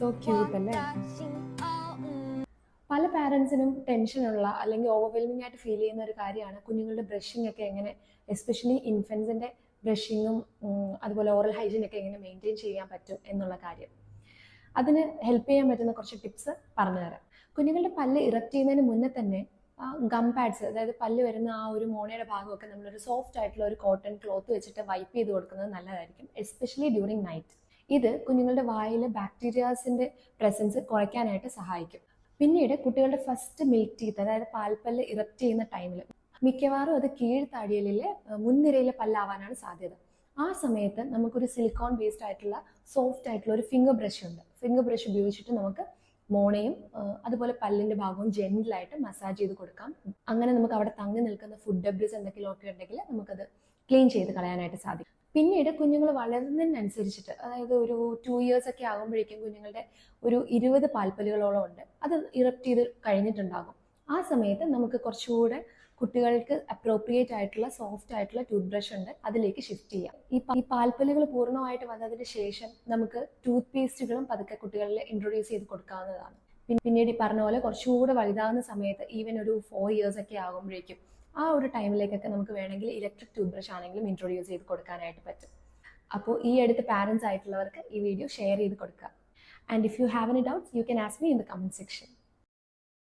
So cute അല്ലേ? പല പാരൻസിനും ടെൻഷനുള്ള അല്ലെങ്കിൽ ഓവർവെൽമിംഗ് ആയിട്ട് ഫീൽ ചെയ്യുന്ന ഒരു കാര്യമാണ് കുഞ്ഞുങ്ങളുടെ ബ്രഷിംഗ് ഒക്കെ എങ്ങനെ എസ്പെഷ്യലി ഇൻഫൻസിന്റെ ബ്രഷിങ്ങും അതുപോലെ ഓറൽ ഹൈജീൻ ഒക്കെ എങ്ങനെ മെയിന്റെയിൻ ചെയ്യാൻ പറ്റും എന്നുള്ള കാര്യം. അതിന് ഹെൽപ്പ് ചെയ്യാൻ പറ്റുന്ന കുറച്ച് ടിപ്സ് പറഞ്ഞുതരാം കുഞ്ഞുങ്ങളുടെ പല്ല് ഇറക്റ്റ് ചെയ്യുന്നതിന് മുന്നേ തന്നെ ഗം പാഡ്സ് അതായത് പല്ല് വരുന്ന ആ ഒരു മോണയുടെ ഭാഗമൊക്കെ നമ്മളൊരു സോഫ്റ്റ് ആയിട്ടുള്ള ഒരു കോട്ടൺ ക്ലോത്ത് വെച്ചിട്ട് വൈപ്പ് ചെയ്ത് കൊടുക്കുന്നത് നല്ലതായിരിക്കും എസ്പെഷ്യലി ഡ്യൂറിങ് നൈറ്റ് ഇത് കുഞ്ഞുങ്ങളുടെ വായിൽ ബാക്ടീരിയാസിന്റെ പ്രസൻസ് കുറയ്ക്കാനായിട്ട് സഹായിക്കും. പിന്നീട് കുട്ടികളുടെ ഫസ്റ്റ് മിൽക്ക് ടീത്ത് അതായത് പാൽപ്പല്ല് ഇറക്റ്റ് ചെയ്യുന്ന ടൈമിൽ മിക്കവാറും അത് കീഴ്ത്താടിയലിലെ മുൻനിരയിലെ പല്ലാവാനാണ് സാധ്യത. ആ സമയത്ത് നമുക്കൊരു സിലിക്കോൺ ബേസ്ഡ് ആയിട്ടുള്ള സോഫ്റ്റ് ആയിട്ടുള്ള ഒരു ഫിംഗർ ബ്രഷ് ഉണ്ട്. ഫിംഗർ ബ്രഷ് ഉപയോഗിച്ചിട്ട് നമുക്ക് മോണയും അതുപോലെ പല്ലിന്റെ ഭാഗവും ജെന്റിലായിട്ട് മസാജ് ചെയ്ത് കൊടുക്കാം. അങ്ങനെ നമുക്ക് അവിടെ തങ്ങി നിൽക്കുന്ന ഫുഡ് ഡബ്രിസ് എന്തെങ്കിലും ഒക്കെ ഉണ്ടെങ്കിൽ നമുക്കത് ക്ലീൻ ചെയ്ത് കളയാനായിട്ട് സാധിക്കും. പിന്നീട് കുഞ്ഞുങ്ങൾ വളരുന്നതിനനുസരിച്ചിട്ട് അതായത് ഒരു ടു ഇയേഴ്സ് ഒക്കെ ആകുമ്പോഴേക്കും കുഞ്ഞുങ്ങളുടെ ഒരു ഇരുപത് പാൽപ്പലുകളോളം ഉണ്ട്. അത് ഇറപ്റ്റ് ചെയ്ത് കഴിഞ്ഞിട്ടുണ്ടാകും. ആ സമയത്ത് നമുക്ക് കുറച്ചുകൂടെ കുട്ടികൾക്ക് അപ്രോപ്രിയേറ്റ് ആയിട്ടുള്ള സോഫ്റ്റ് ആയിട്ടുള്ള ടൂത്ത് ബ്രഷ് ഉണ്ട്. അതിലേക്ക് ഷിഫ്റ്റ് ചെയ്യാം. ഈ ഈ പാൽപ്പലുകൾ പൂർണമായിട്ട് വന്നതിന് ശേഷം നമുക്ക് ടൂത്ത് പേസ്റ്റുകളും പതുക്കെ കുട്ടികളിൽ ഇൻട്രൊഡ്യൂസ് ചെയ്ത് കൊടുക്കാവുന്നതാണ്. പിന്നീട് ഈ പറഞ്ഞ പോലെ കുറച്ചുകൂടെ വലുതാകുന്ന സമയത്ത് ഈവൻ ഒരു ഫോർ ഇയേഴ്സ് ഒക്കെ ആകുമ്പോഴേക്കും ആ ഒരു ടൈമിലേക്കൊക്കെ നമുക്ക് വേണമെങ്കിൽ ഇലക്ട്രിക് ടൂത്ത് ബ്രഷ് ആണെങ്കിലും ഇൻട്രൊഡ്യൂസ് ചെയ്ത് കൊടുക്കാനായിട്ട് പറ്റും. അപ്പോൾ ഈ അടുത്ത് പാരൻസ് ആയിട്ടുള്ളവർക്ക് ഈ വീഡിയോ ഷെയർ ചെയ്ത് കൊടുക്കുക. And if you have any doubts you can ask me in the comment section